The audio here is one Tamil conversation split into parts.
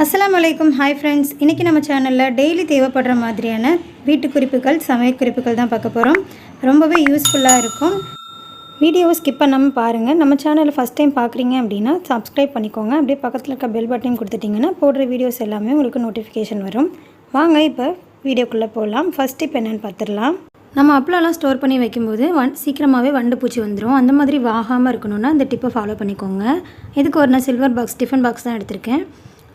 அஸ்லாம் வலைக்கும் ஹாய் ஃப்ரெண்ட்ஸ் இன்றைக்கி நம்ம சேனலில் டெய்லி தேவைப்படுற மாதிரியான வீட்டு குறிப்புகள் சமையல் குறிப்புகள் தான் பார்க்க போகிறோம் ரொம்பவே யூஸ்ஃபுல்லாக இருக்கும். வீடியோவை ஸ்கிப் பண்ணாமல் பாருங்கள் நம்ம சேனலை ஃபஸ்ட் டைம் பார்க்குறீங்க அப்படின்னா சப்ஸ்கிரைப் பண்ணிக்கோங்க. அப்படியே பக்கத்தில் இருக்க பெல் பட்டன் கொடுத்துட்டிங்கன்னா போடுற வீடியோஸ் எல்லாமே உங்களுக்கு நோட்டிஃபிகேஷன் வரும். வாங்க இப்போ வீடியோக்குள்ளே போகலாம் ஃபஸ்ட் டிப் என்னென்னு பார்த்துடலாம். நம்ம அப்பளம்லாம் ஸ்டோர் பண்ணி வைக்கும்போது வன் சீக்கிரமாகவே வண்டு பூச்சி வந்துடும் அந்த மாதிரி வாகாமல் இருக்கணும்னா இந்த டிப்பை ஃபாலோ பண்ணிக்கோங்க. இதுக்கு ஒரு நான் சில்வர் பாக்ஸ் டிஃபன் பாக்ஸ் தான் எடுத்திருக்கேன்.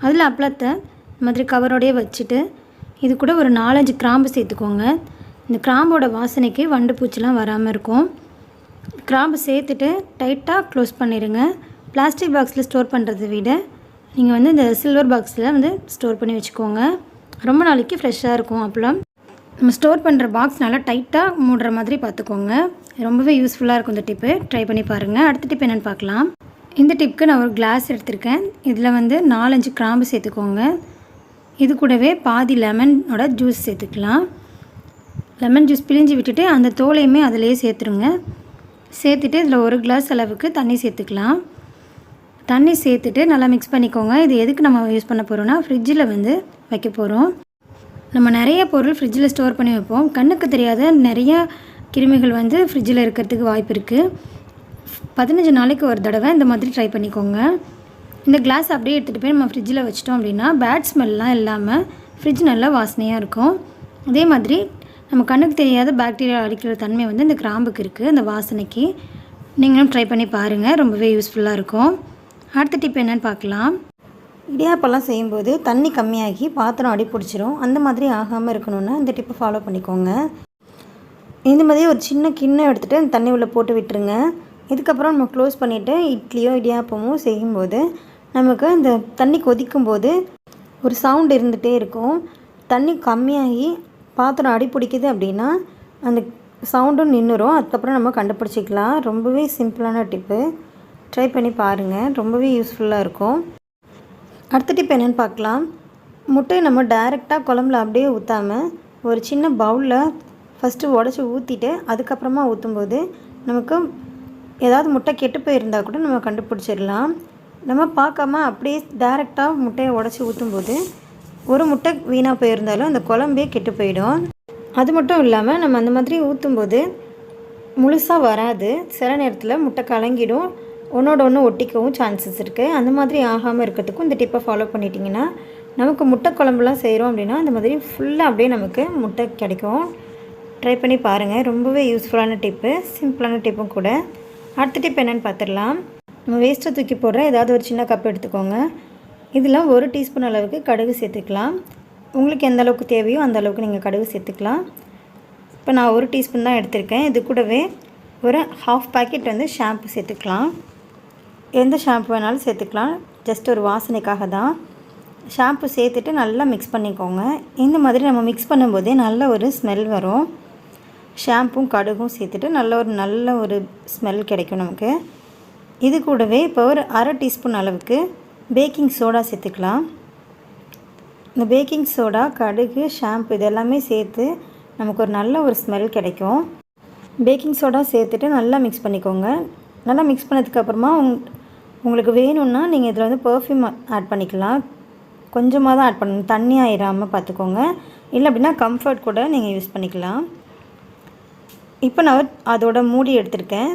அதில் அப்பளத்தை இந்த மாதிரி கவரோடையே வச்சுட்டு இது கூட ஒரு நாலஞ்சு கிராம்பு சேர்த்துக்கோங்க. இந்த கிராம்போட வாசனைக்கு வண்டு பூச்சிலாம் வராமல் இருக்கும். கிராம்பு சேர்த்துட்டு டைட்டாக க்ளோஸ் பண்ணிடுங்க பிளாஸ்டிக் பாக்ஸில் ஸ்டோர் பண்ணுறதை விட நீங்கள் வந்து இந்த சில்வர் பாக்ஸில் வந்து ஸ்டோர் பண்ணி வச்சுக்கோங்க. ரொம்ப நாளைக்கு ஃப்ரெஷ்ஷாக இருக்கும் அப்பளம். நம்ம ஸ்டோர் பண்ணுற பாக்ஸ் நல்லா டைட்டாக மூடுற மாதிரி பார்த்துக்கோங்க. ரொம்பவே யூஸ்ஃபுல்லாக இருக்கும் இந்த டிப்பு ட்ரை பண்ணி பாருங்கள் அடுத்த டிப் என்னென்னு பார்க்கலாம். இந்த டிப்புக்கு நான் ஒரு கிளாஸ் எடுத்திருக்கேன். இதில் வந்து நாலஞ்சு கிராம்பு சேர்த்துக்கோங்க. இது கூடவே பாதி லெமனோட ஜூஸ் சேர்த்துக்கலாம். லெமன் ஜூஸ் பிழிஞ்சு விட்டுட்டு அந்த தோலையுமே அதிலேயே சேர்த்துருங்க. சேர்த்துட்டு இதில் ஒரு கிளாஸ் அளவுக்கு தண்ணி சேர்த்துக்கலாம். தண்ணி சேர்த்துட்டு நல்லா மிக்ஸ் பண்ணிக்கோங்க. இது எதுக்கு நம்ம யூஸ் பண்ண போகிறோம்னா ஃப்ரிட்ஜில் வந்து வைக்க போகிறோம் நம்ம நிறைய பொருள் ஃப்ரிட்ஜில் ஸ்டோர் பண்ணி வைப்போம். கண்ணுக்கு தெரியாத நிறைய கிருமிகள் வந்து ஃப்ரிட்ஜில் இருக்கிறதுக்கு வாய்ப்பு இருக்குது பதினஞ்சு நாளைக்கு ஒரு தடவை இந்த மாதிரி ட்ரை பண்ணிக்கோங்க. இந்த கிளாஸ் அப்படியே எடுத்துகிட்டு போய் நம்ம ஃப்ரிட்ஜில் வச்சிட்டோம் அப்படின்னா பேட் ஸ்மெல்லாம் இல்லாமல் ஃப்ரிட்ஜ் நல்லா வாசனையாக இருக்கும். அதே மாதிரி நம்ம கண்ணுக்கு தெரியாத பாக்டீரியா அடிக்கிற தன்மை வந்து இந்த கிராம்புக்கு இருக்குது அந்த வாசனைக்கு. நீங்களும் ட்ரை பண்ணி பாருங்கள் ரொம்பவே யூஸ்ஃபுல்லாக இருக்கும். அடுத்த டிப் என்னென்னு பார்க்கலாம். இடியாப்பெல்லாம் செய்யும்போது தண்ணி கம்மியாகி பாத்திரம் அடி பிடிச்சிரும். அந்த மாதிரி ஆகாமல் இருக்கணும்னா இந்த டிப்பை ஃபாலோ பண்ணிக்கோங்க. இந்த மாதிரி ஒரு சின்ன கிண்ணம் எடுத்துகிட்டு அந்த தண்ணி உள்ளே போட்டு விட்டுருங்க. இதுக்கப்புறம் நம்ம க்ளோஸ் பண்ணிவிட்டு இட்லியோ இடியாப்பமோ செய்யும்போது நமக்கு அந்த தண்ணி கொதிக்கும் போது ஒரு சவுண்ட் இருந்துகிட்டே இருக்கும். தண்ணி கம்மியாகி பாத்திரம் அடி பிடிக்குது அப்படின்னா அந்த சவுண்டும் நின்றுரும் அதுக்கப்புறம் நம்ம கண்டுபிடிச்சிக்கலாம். ரொம்பவே சிம்பிளான டிப்பு ட்ரை பண்ணி பாருங்கள் ரொம்பவே யூஸ்ஃபுல்லாக இருக்கும். அடுத்த டிப் என்னென்னு பார்க்கலாம். முட்டையை நம்ம டைரெக்டாக குழம்புல அப்படியே ஊற்றாமல் ஒரு சின்ன பவுலில் ஃபஸ்ட்டு உடச்சி ஊற்றிட்டு அதுக்கப்புறமா ஊற்றும்போது நமக்கு ஏதாவது முட்டை கெட்டு போயிருந்தால் கூட நம்ம கண்டுபிடிச்சிடலாம். நம்ம பார்க்காம அப்படியே டேரெக்டாக முட்டையை உடச்சி ஊற்றும்போது ஒரு முட்டை வீணாக போயிருந்தாலும் அந்த குழம்பே கெட்டு போயிடும். அது மட்டும் இல்லாமல் நம்ம அந்த மாதிரி ஊற்றும்போது முழுசாக வராது. சில நேரத்தில் முட்டை கலங்கிடும். ஒன்றோட ஒன்று ஒட்டிக்கவும் சான்சஸ் இருக்குது அந்த மாதிரி ஆகாமல் இருக்கிறதுக்கும் இந்த டிப்பை ஃபாலோ பண்ணிட்டிங்கன்னா நமக்கு முட்டை குழம்புலாம் செய்கிறோம் அப்படின்னா அந்த மாதிரி ஃபுல்லாக அப்படியே நமக்கு முட்டை கிடைக்கும். ட்ரை பண்ணி பாருங்கள் ரொம்பவே யூஸ்ஃபுல்லான டிப்பு சிம்பிளான டிப்பும் கூட. அடுத்த டிப் என்னென்னு பார்த்துடலாம். நம்ம வேஸ்ட்டை தூக்கி போடுற ஏதாவது ஒரு சின்ன கப் எடுத்துக்கோங்க. இதில் ஒரு டீஸ்பூன் அளவுக்கு கடுகு சேர்த்துக்கலாம். உங்களுக்கு எந்த அளவுக்கு தேவையோ அந்த அளவுக்கு நீங்கள் கடுகு சேர்த்துக்கலாம். இப்போ நான் ஒரு டீஸ்பூன் தான் எடுத்திருக்கேன். இது கூடவே ஒரு ஹாஃப் பாக்கெட் வந்து ஷாம்பு சேர்த்துக்கலாம். எந்த ஷாம்பு வேணாலும் சேர்த்துக்கலாம். ஜஸ்ட் ஒரு வாசனைக்காக தான். ஷாம்பு சேர்த்துட்டு நல்லா மிக்ஸ் பண்ணிக்கோங்க. இந்த மாதிரி நம்ம மிக்ஸ் பண்ணும்போதே நல்ல ஒரு ஸ்மெல் வரும். ஷாம்பும் கடுகும் சேர்த்துட்டு நல்ல ஒரு நல்ல ஒரு ஸ்மெல் கிடைக்கும் நமக்கு. இது கூடவே இப்போ ஒரு அரை டீஸ்பூன் அளவுக்கு பேக்கிங் சோடா சேர்த்துக்கலாம். இந்த பேக்கிங் சோடா கடுகு ஷாம்பு இதெல்லாமே சேர்த்து நமக்கு ஒரு நல்ல ஒரு ஸ்மெல் கிடைக்கும். பேக்கிங் சோடா சேர்த்துட்டு நல்லா மிக்ஸ் பண்ணிக்கோங்க. நல்லா மிக்ஸ் பண்ணதுக்கப்புறமா உங் உங்களுக்கு வேணும்னா நீங்கள் இதில் வந்து பர்ஃப்யூம் ஆட் பண்ணிக்கலாம். கொஞ்சமாக தான் ஆட் பண்ணணும். தண்ணி ஆயிடாமல் பார்த்துக்கோங்க. இல்லை அப்படின்னா கம்ஃபர்ட் கூட நீங்கள் யூஸ் பண்ணிக்கலாம். இப்போ நான் அதோட மூடி எடுத்திருக்கேன்.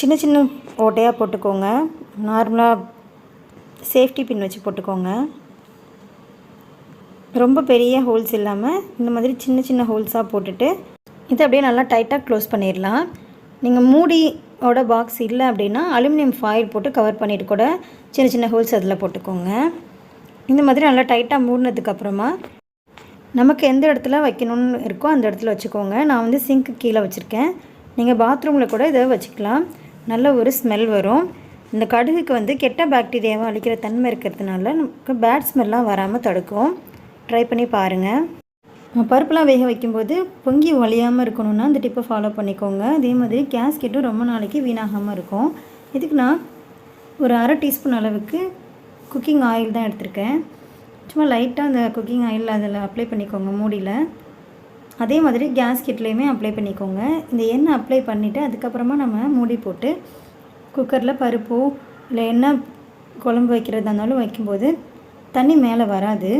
சின்ன சின்ன ஓட்டையாக போட்டுக்கோங்க. நார்மலாக சேஃப்டி பின் வச்சு போட்டுக்கோங்க. ரொம்ப பெரிய ஹோல்ஸ் இல்லாமல் இந்த மாதிரி சின்ன சின்ன ஹோல்ஸாக போட்டுட்டு இதை அப்படியே நல்லா டைட்டாக க்ளோஸ் பண்ணிடலாம். நீங்கள் மூடியோட பாக்ஸ் இல்லை அப்படின்னா அலுமினியம் ஃபாயில் போட்டு கவர் பண்ணிவிட்டு கூட சின்ன சின்ன ஹோல்ஸ் அதில் போட்டுக்கோங்க. இந்த மாதிரி நல்லா டைட்டாக மூடினதுக்கப்புறமா நமக்கு எந்த இடத்துல வைக்கணும்னு இருக்கோ அந்த இடத்துல வச்சுக்கோங்க. நான் வந்து சிங்க்கு கீழே வச்சுருக்கேன். நீங்கள் பாத்ரூமில் கூட இதை வச்சுக்கலாம். நல்ல ஒரு ஸ்மெல் வரும். இந்த கடுகுக்கு வந்து கெட்ட பாக்டீரியாவை அழிக்கிற தன்மை இருக்கிறதுனால நமக்கு பேட் ஸ்மெல்லாம் வராமல் தடுக்கும். ட்ரை பண்ணி பாருங்கள் பருப்புலாம் வேக வைக்கும்போது பொங்கி வழியாமல் இருக்கணும்னா இந்த டிப்பை ஃபாலோ பண்ணிக்கோங்க. அதே மாதிரி கேஸ்கெட்டும் ரொம்ப நாளைக்கு வீணாகாமல் இருக்கும். இதுக்கு நான் ஒரு அரை டீஸ்பூன் அளவுக்கு குக்கிங் ஆயில் தான் எடுத்திருக்கேன். சும்மா லைட்டாக அந்த குக்கிங் ஆயில் அதில் அப்ளை பண்ணிக்கோங்க மூடியில். அதே மாதிரி கேஸ் கிட்லேயுமே அப்ளை பண்ணிக்கோங்க. இந்த எண்ணெய் அப்ளை பண்ணிவிட்டு அதுக்கப்புறமா நம்ம மூடி போட்டு குக்கரில் பருப்போ இல்லை என்ன குழம்பு வைக்கிறதா இருந்தாலும் வைக்கும்போது தண்ணி மேலே வராது.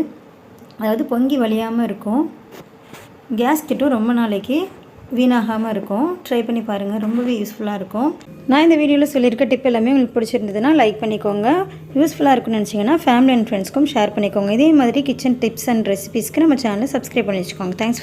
அதாவது பொங்கி வழியாமல் இருக்கும். கேஸ் கிட்டும் ரொம்ப நாளைக்கு வீணாகாமல் இருக்கும். ட்ரை பண்ணி பாருங்கள் ரொம்பவே யூஸ்ஃபுல்லாக இருக்கும். நான் இந்த வீடியோவில் சொல்லியிருக்க டிப் எல்லாமே உங்களுக்கு பிடிச்சிருந்ததுன்னா லைக் பண்ணிக்கோங்க. யூஸ்ஃபுல்லாக இருக்குன்னு நினச்சிங்கன்னா ஃபேமிலி அண்ட் ஃப்ரெண்ட்ஸ்க்கும் ஷேர் பண்ணிக்கோங்க. இதே மாதிரி கிச்சன் டிப்ஸ் அண்ட் ரெசிபீஸ்க்கு நம்ம சேனலை சப்ஸ்கிரைப் பண்ணி வச்சுக்கோங்க. Thanks for